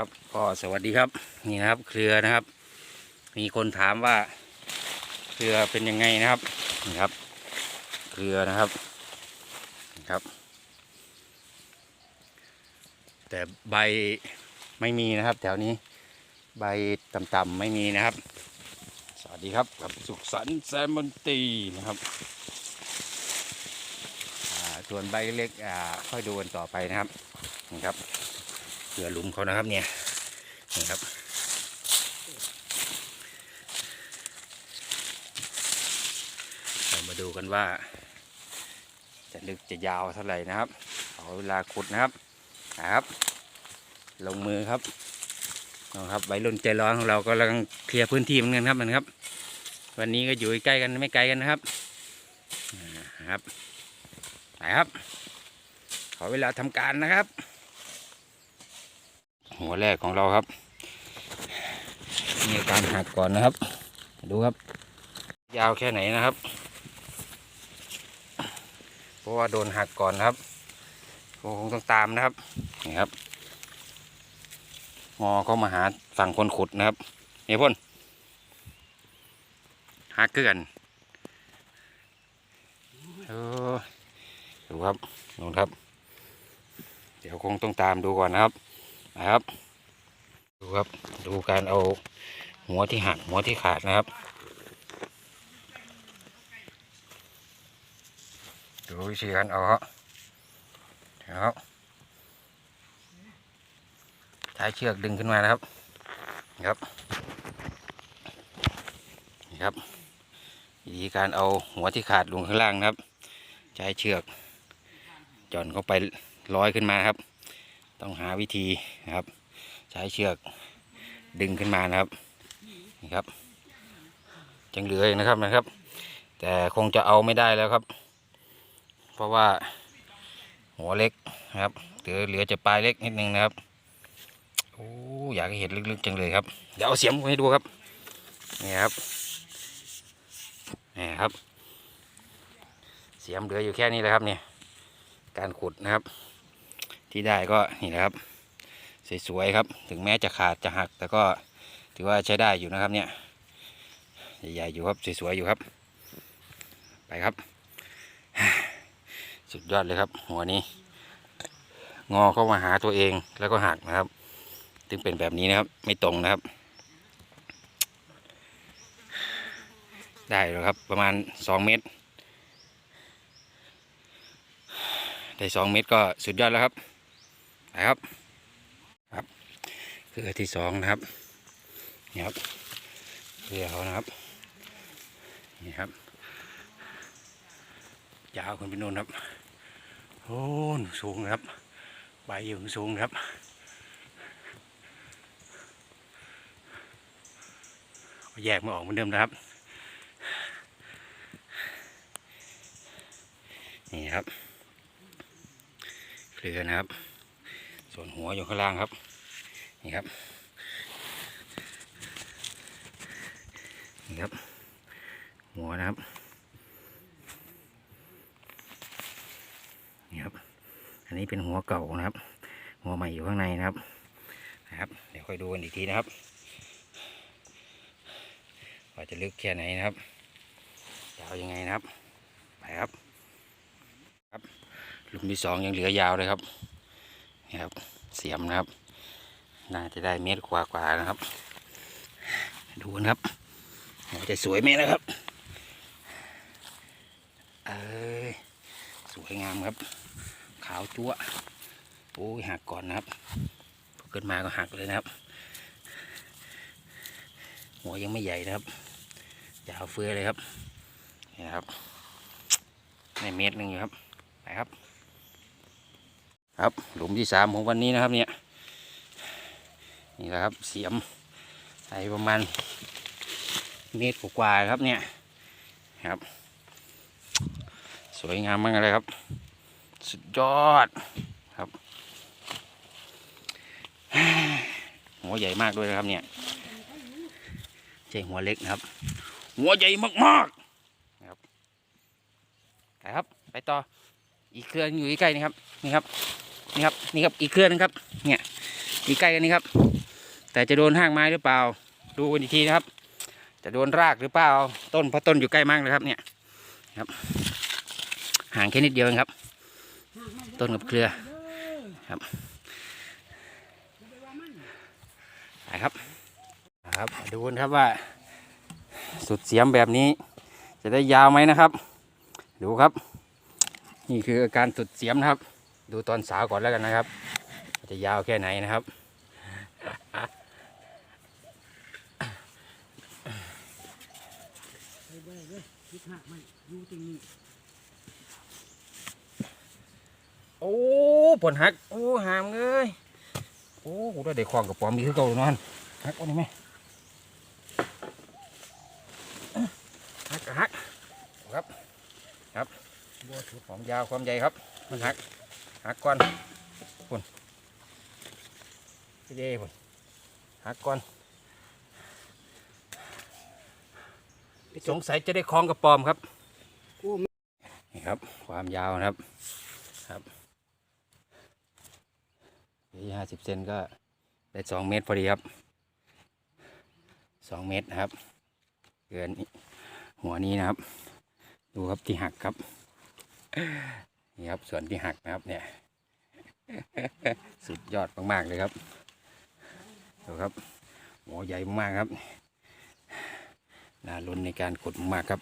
ครับก็สวัสดีครับนี่นะครับ เครือนะครับ มีคนถามว่า เครือเป็นยังไงนะครับนี่ครับ เครือนะครับนี่ครับ แต่ใบไม่มีนะครับ แถวนี้ใบต่ำๆไม่มีนะครับ สวัสดีครับกับสุขสันต์แซมมอนตีนะครับอ่าส่วนใบเล็กอ่าค่อยดูกันต่อไปนะครับนี่ครับ เหยื่อหลุมเขานะครับเนี่ยนี่ครับเรามาดูกันว่า จะลึกจะยาวเท่าไหร่นะครับเอาเวลาขุดนะครับนะครับ ลงมือครับนะครับใบรุ่นใจร้อนของเราก็กำลังเคลียร์พื้นที่เหมือนกันครับนะครับ วันนี้ก็อยู่ใกล้กันไม่ไกลกันนะครับอ่าครับไปครับ ขอเวลาทำการนะครับ หัวแรกของเราครับ มีการหักก่อนนะครับ ดูครับ ยาวแค่ไหนนะครับ เพราะว่าโดนหักก่อนนะครับคงต้องตามนะครับนี่ครับงอเข้ามาหาฝั่งคนขุดนะครับนี่พ่นหักเกลือนดูครับดูครับ เดี๋ยวคงต้องตามดูก่อนนะครับ นะครับ ดูครับดูการเอาหัวที่หักหัวที่ขาดนะครับ ดูวิธีการเอาครับนะครับใช้เชือกดึงขึ้นมานะครับนะครับนี่ครับวิธีการเอาหัวที่ขาดลงข้างล่างนะครับ ใช้เชือกจ่อนเข้าไปร้อยขึ้นมาครับ ต้องหาวิธีนะครับ ใช้เชือกดึงขึ้นมานะครับนี่ครับจังเหลือนะครับนะครับ แต่คงจะเอาไม่ได้แล้วครับ เพราะว่าหัวเล็กนะครับเหลือเหลือจะปลายเล็กนิดนึงนะครับโอ้อยากเห็นลึกๆจังเลยครับเดี๋ยวเอาเสียมให้ดูครับนี่ครับนี่ครับ เสียมเหลืออยู่แค่นี้แหละครับเนี่ยการขุดนะครับ ที่ได้ก็นี่นะครับ สวยๆครับ ถึงแม้จะขาดจะหัก แต่ก็ถือว่าใช้ได้อยู่นะครับเนี่ยใหญ่ๆอยู่ครับสวยๆอยู่ครับ ไปครับ สุดยอดเลยครับ หัวนี้ งอเข้ามาหาตัวเองแล้วก็หักนะครับถึงเป็นแบบนี้นะครับ ไม่ตรงนะครับ ได้แล้วครับ ประมาณสองเมตรได้สองเมตรก็สุดยอดแล้วครับ ไปครับครับเครือที่สองนะครับนี่ครับเครือเขานะครับนี่ครับยาวขึ้นไปนู่นครับโอ้สูงครับใบอยู่สูงครับแยกม่ออกเหมือนเดิมนะครับ นี่ครับเครือนะครับ ส่วนหัวอยู่ข้างล่างครับ นี่ครับ นี่ครับ หัวนะครับ นี่ครับ อันนี้เป็นหัวเก่านะครับ หัวใหม่อยู่ข้างในนะครับ นะครับ เดี๋ยวค่อยดูกันอีกทีนะครับ ว่าจะลึกแค่ไหนนะครับยาวยังไงนะครับ ไปครับ ครับ หลุมที่สองยังเหลือยาวเลยครับ ครับ เสียมนะครับ น่าจะได้เมตรกว่าๆนะครับ ดูนะครับหัวจะสวยไหมนะครับ เอ้ยสวยงามครับ ขาวจั๊วโอ้ยหักก่อนนะครับพอขึ้นมาก็หักเลยนะครับ หัวยังไม่ใหญ่นะครับยาวเฟื้อเลยครับนี่นะครับในเมตรหนึ่งอยู่ครับ ไปครับ ครับ หลุมที่สามของวันนี้นะครับเนี่ยนี่แหละครับเสียมใส่ประมาณเมตรกว่าครับเนี่ยครับ สวยงามมากเลยครับ สุดยอดครับหัวใหญ่มากด้วยนะครับเนี่ยใช่หัวเล็กนะครับ หัวใหญ่มากๆนะครับไปครับ ไปต่อ อีกเครืออยู่ใกล้ๆนี่ครับนี่ครับนี่ครับนี่ครับอีกเครือนึงครับเนี่ยมีใกล้กันนี่ครับ แต่จะโดนห้างไม้หรือเปล่า ดูกันอีกทีนะครับ จะโดนรากหรือเปล่าต้นเพราะต้นอยู่ใกล้มากเลยครับเนี่ยครับ ห่างแค่นิดเดียวเองครับ ต้นกับเครือครับไปครับครับดูกันครับว่า สุดเสียมแบบนี้ จะได้ยาวไหมนะครับ ดูครับ นี่คืออาการสุดเสียมนะครับ ดูตอนสาวก่อนแล้วกันนะครับ จะยาวแค่ไหนนะครับ โอ้ผลหัก โอ้หามเลยโอ้ได้เด็กควงกับปอมมีคือเก่าเลยนอนหักอาหน่อยไหมหักหักครับ ความยาวความใหญ่ครับ มันหักหักก่อนปุ่นพี่เด้ปุ่นหักก่อนสงสัยจะได้คล้องกับปอมครับนี่ครับ ความยาวนะครับครับยี่ห้าสิบเซนก็ได้สองเมตรพอดีครับสองเมตรนะครับ เกินหัวนี้นะครับ ดูครับที่หักครับ นี่ครับส่วนที่หักนะครับ เนี่ย สุดยอดมากๆเลยครับดูครับหัวใหญ่มากครับน่าลุ้นในการขุดมากครับ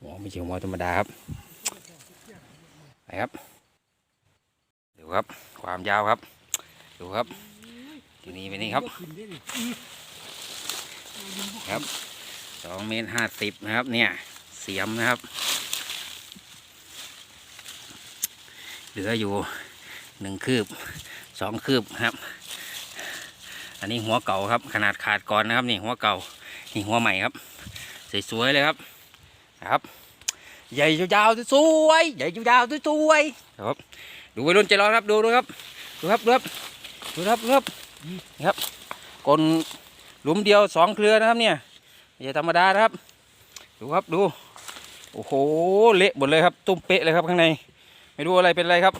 หัวไม่ใช่หัวธรรมดาครับไปครับดูครับ ความยาวครับ ดูครับทีนี้เป็นนี่ครับ ครับสองเมตรห้าสิบนะครับ เนี่ย เสียมนะครับ เหลืออยู่หนึ่งคืบสองคืบครับ อันนี้หัวเก่าครับ ขนาดขาดก่อนนะครับนี่หัวเก่านี่หัวใหม่ครับสวยๆเลยครับนะครับ ใหญ่ยาวๆสวยใหญ่ยาวๆสวยครับ ดูวัยรุ่นใจร้อนครับดูดูครับดูครับดูครับดูครับดูครับนี่ครับกลนหลุมเดียวสองเครือนะครับเนี่ยอย่าธรรมดานะครับ ดูครับดู โอ้โห เละหมดเลยครับ ตุ้มเป๊ะเลยครับข้างใน ไม่รู้อะไรเป็นอะไรครับ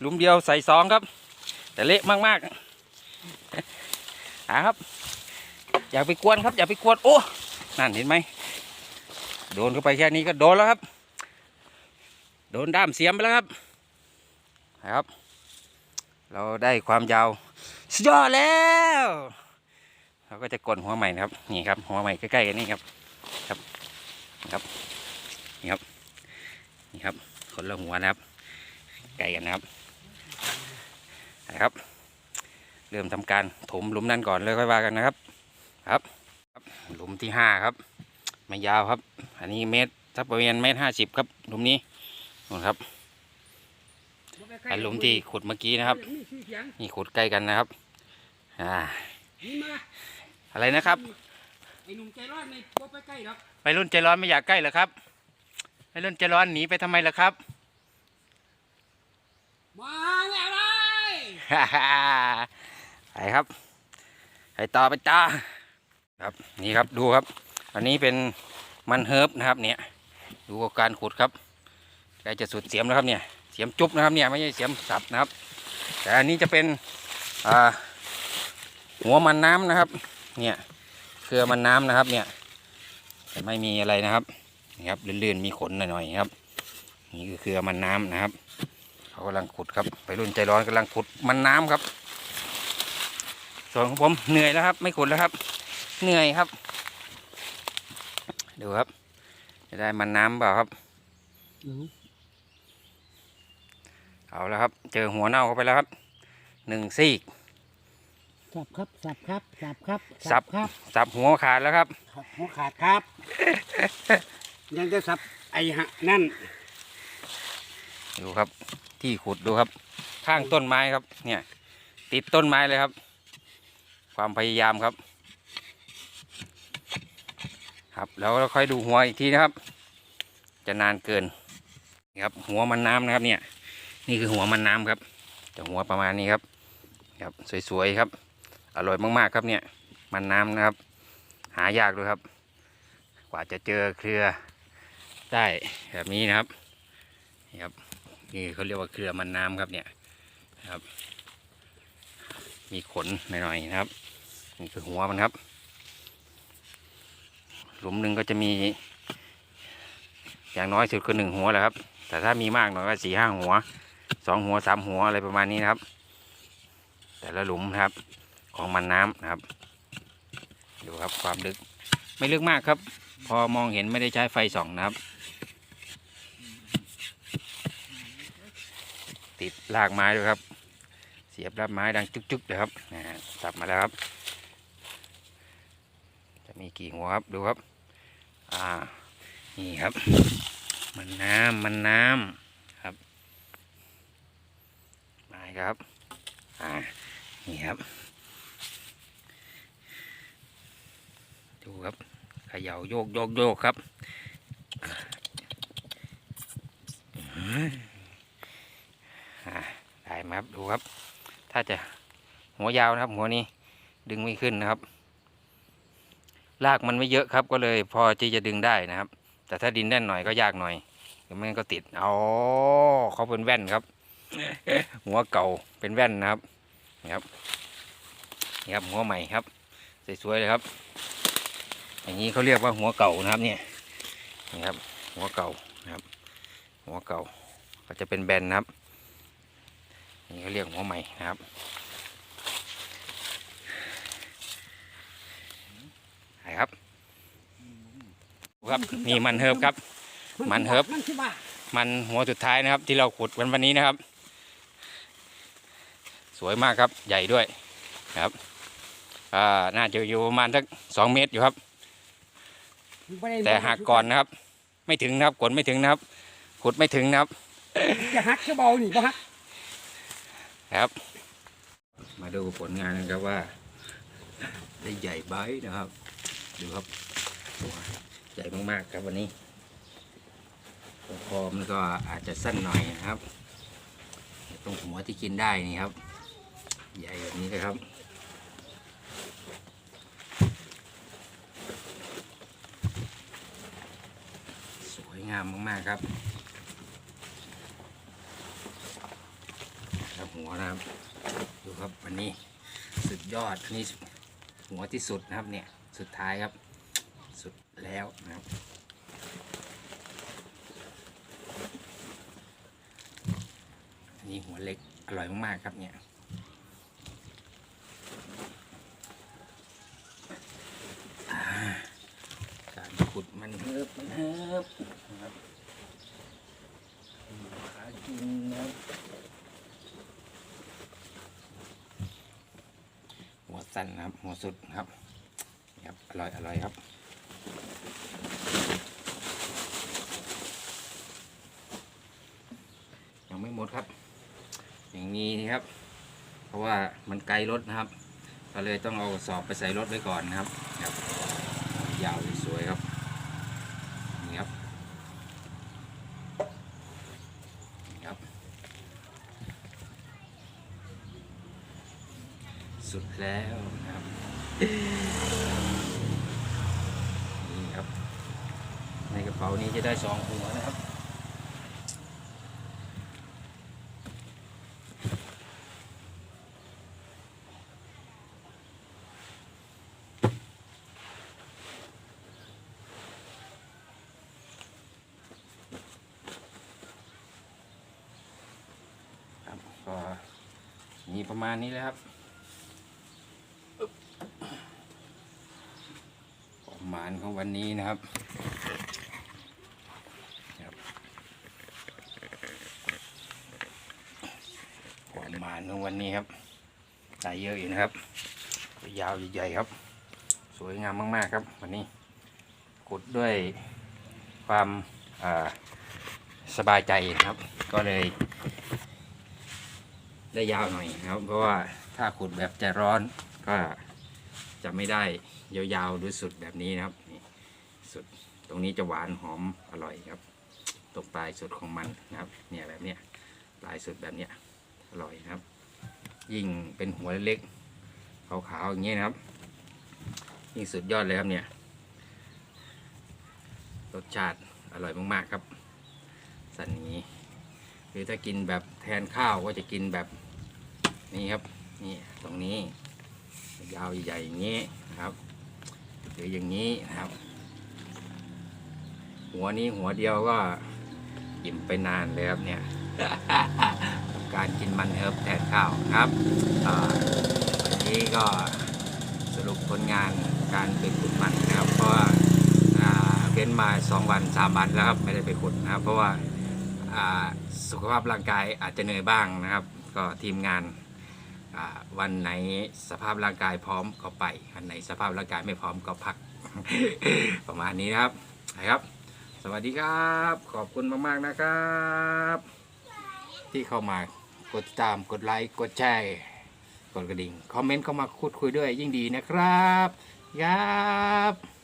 หลุมเดียวใส่สองครับ แต่เละมากๆอ่าครับ อย่าไปกวนครับ อย่าไปกวนโอ้นั่นเห็นไหมโดนเข้าไปแค่นี้ก็โดนแล้วครับ โดนด้ามเสียมไปแล้วครับนะครับ เราได้ความยาวสุดยอดแล้วเราก็จะกดหัวใหม่นะครับนี่ครับ หัวใหม่ใกล้ๆกันนี่ครับครับครับนี่ครับนี่ครับ คนละหัวนะครับ ไกลกันนะครับนะครับ เริ่มทำการถมหลุมนั้นก่อนเลยค่อยว่ากันนะครับครับ ครับ หลุมที่ห้าครับ ไม่ยาวครับ อันนี้เมตรสักประมาณเมตรห้าสิบครับ หลุมนี้นู่นครับอันหลุมที่ขุดเมื่อกี้นะครับ นี่ขุดใกล้กันนะครับ อ่านี่มาอะไรนะครับไอ้หนุ่มใจร้อนในบ่ไปใกล้หรอกไปรุ่นใจร้อนไม่อยากใกล้เหรอครับ ไปรุ่นใจร้อนหนีไปทำไมล่ะครับ มาแล้วเลยไปครับไปต่อไปต่อครับนี่ครับดูครับ อันนี้เป็นมันเฮิร์บนะครับ เนี่ย ดูการขุดครับใกล้จะสุดเสียมแล้วครับเนี่ยเสียมจุบนะครับเนี่ยไม่ใช่เสียมสับนะครับ แต่อันนี้จะเป็นอ่าหัวมันน้ำนะครับ เนี่ยเครือมันน้ำนะครับ เนี่ยแต่ไม่มีอะไรนะครับ นี่ครับลื่นๆมีขนหน่อยๆครับ นี่คือเครือมันน้ำนะครับเขากำลังขุดครับไปรุ่นใจร้อนกำลังขุดมันน้ำครับ ส่วนของผมเหนื่อยแล้วครับ ไม่ขุดแล้วครับ เหนื่อยครับ ดูครับ จะได้มันน้ำเปล่าครับเอาแล้วครับ เจอหัวเน่าเข้าไปแล้วครับหนึ่งซีกสับครับสับครับสับครับสับครับสับหัวขาดแล้วครับครับหัวขาดครับ ยังจะสับไอหะนั่นดูครับ ที่ขุดดูครับ ข้างต้นไม้ครับ เนี่ย ติดต้นไม้เลยครับ ความพยายามครับ ครับแล้วเราค่อยดูหัวอีกทีนะครับ จะนานเกินนครับ หัวมันน้ำนะครับ เนี่ย นี่คือหัวมันน้ำครับจะหัวประมาณนี้ครับ ครับสวยๆครับ อร่อยมากๆครับเนี่ย มันน้ำนะครับ หายากด้วยครับ กว่าจะเจอเครือ ได้แบบนี้นะครับนี่ครับนี่เขาเรียกว่าเครือมันน้ำครับเนี่ยนะครับ มีขนหน่อยๆนะครับนี่คือหัวมันครับ หลุมหนึ่งก็จะมี อย่างน้อยสุดคือหนึ่งหัวแหละครับ แต่ถ้ามีมากหน่อยก็สี่ห้าหัวสองหัวสามหัวอะไรประมาณนี้นะครับ แต่ละหลุมนะครับ ของมันน้ำนะครับดูครับความลึกไม่ลึกมากครับ พอมองเห็นไม่ได้ใช้ไฟส่องนะครับ ติดรากไม้ด้วยครับ เสียบรากไม้ดังจุกๆเลยครับนะฮะจับมาแล้วครับ จะมีกี่หัวครับดูครับ อ่านี่ครับ มันน้ำมันน้ำครับมาครับอ่านี่ครับ ดูครับเขย่าโยกโยกโยกครับ ได้ไหมครับดูครับ ถ้าจะหัวยาวนะครับ หัวนี้ดึงไม่ขึ้นนะครับลากมันไม่เยอะครับ ก็เลยพอที่จะดึงได้นะครับ แต่ถ้าดินแน่นหน่อยก็ยากหน่อยหรือไม่งั้นก็ติดอ๋อเขาเป็นแว่นครับ หัวเก่าเป็นแว่นนะครับนี่ครับนี่ครับหัวใหม่ครับสวยๆเลยครับ อย่างนี้เขาเรียกว่าหัวเก่านะครับเนี่ยนี่ครับ หัวเก่านะครับ หัวเก่าก็จะเป็นแบนนะครับ นี่เขาเรียกหัวใหม่นะครับไหนครับครับนี่มันเฮิบครับ มันเฮิบมันคือว่ามันหัวสุดท้ายนะครับ ที่เราขุดวันวันนี้นะครับ สวยมากครับใหญ่ด้วยนะครับอ่าน่าจะอยู่ประมาณสักสองเมตรอยู่ครับบ่ได้แต่หักก่อนนะครับ ไม่ถึงนะครับกดไม่ถึงนะครับ ขุดไม่ถึงนะครับจะหักจะเบานี่บ่หัก ครับ มาดูผลงานกันครับว่า ได้ใหญ่ใบนะครับ ดูครับใหญ่มากๆครับวันนี้คอมันก็อาจจะสั้นหน่อยนะครับตรงหัวที่กินได้นี่ครับ ใหญ่แบบนี้เลยครับสวยงามมากๆครับ ครับหัวนะครับดูครับวันนี้สุดยอดอันนี้หัวที่สุดนะครับเนี่ยสุดท้ายครับ สุดแล้วนะครับอันนี้หัวเล็กอร่อยมากๆครับเนี่ยอ่าการขุดมันเฮิบมันเฮิบนะครับหากินนะครับ หัว สั้นนะครับหัวสุดครับครับอร่อยอร่อยครับยังไม่หมดครับ อย่างนี้ครับ เพราะว่ามันไกลรถนะครับ ก็เลยต้องเอากระสอบไปใส่รถไว้ก่อนนะครับครับยาวเลยๆครับ นี่ครับ นี่ครับ สุดแล้วนะครับนี่ครับ ในกระเป๋านี้จะได้สองหัวนะครับครับก็มีประมาณนี้เลยครับ ปรของวันนี้นะครับครับประมาณของวันนี้ครับได้เยอะอยู่นะครับ ยาวใหญ่ๆครับ สวยงามมากๆครับ วันนี้ขุดด้วยความาสบายใจนะครับ ก็เลย ได้ยาวหน่อยนะครับ เพราะว่าถ้าขุดแบบใจร้อนก็ จะไม่ได้ยาวๆหรือสุดแบบนี้นะครับนี่สุดตรงนี้จะหวานหอมอร่อยครับ ตรงปลายสุดของมันนะครับเนี่ยแบบเนี้ยปลายสุดแบบเนี้ยอร่อยครับ ยิ่งเป็นหัวเล็กๆขาวๆอย่างเงี้ยนะครับ ยิ่งสุดยอดเลยครับเนี่ยรสชาติอร่อยมากๆครับ สันนี้หรือถ้ากินแบบแทนข้าวก็จะกินแบบนี้ครับนี่ตรงนี้ ยาวใหญ่ๆอย่างนี้นะครับหรืออย่างนี้นะครับ หัวนี้หัวเดียวก็อิ่มไปนานเลยครับเนี่ยการกินมันเฮิร์บแทนข้าวครับวันนี้ก็สรุปผลงานการไปขุดมันนะครับ เพราะว่าเว้นมาสองวันสามวันแล้วครับไม่ได้ไปขุดนะครับ เพราะว่าสุขภาพร่างกายอาจจะเหนื่อยบ้างนะครับ ก็ทีมงาน วันไหนสภาพร่างกายพร้อมก็ไปวันไหนสภาพร่างกายไม่พร้อมก็พัก ประมาณนี้นะครับนะครับ สวัสดีครับ ขอบคุณมากๆนะครับ ที่เข้ามากดติดตามกดไลค์กดแชร์กดกระดิ่งคอมเมนต์เข้ามาพูดคุยด้วยยิ่งดีนะครับครับ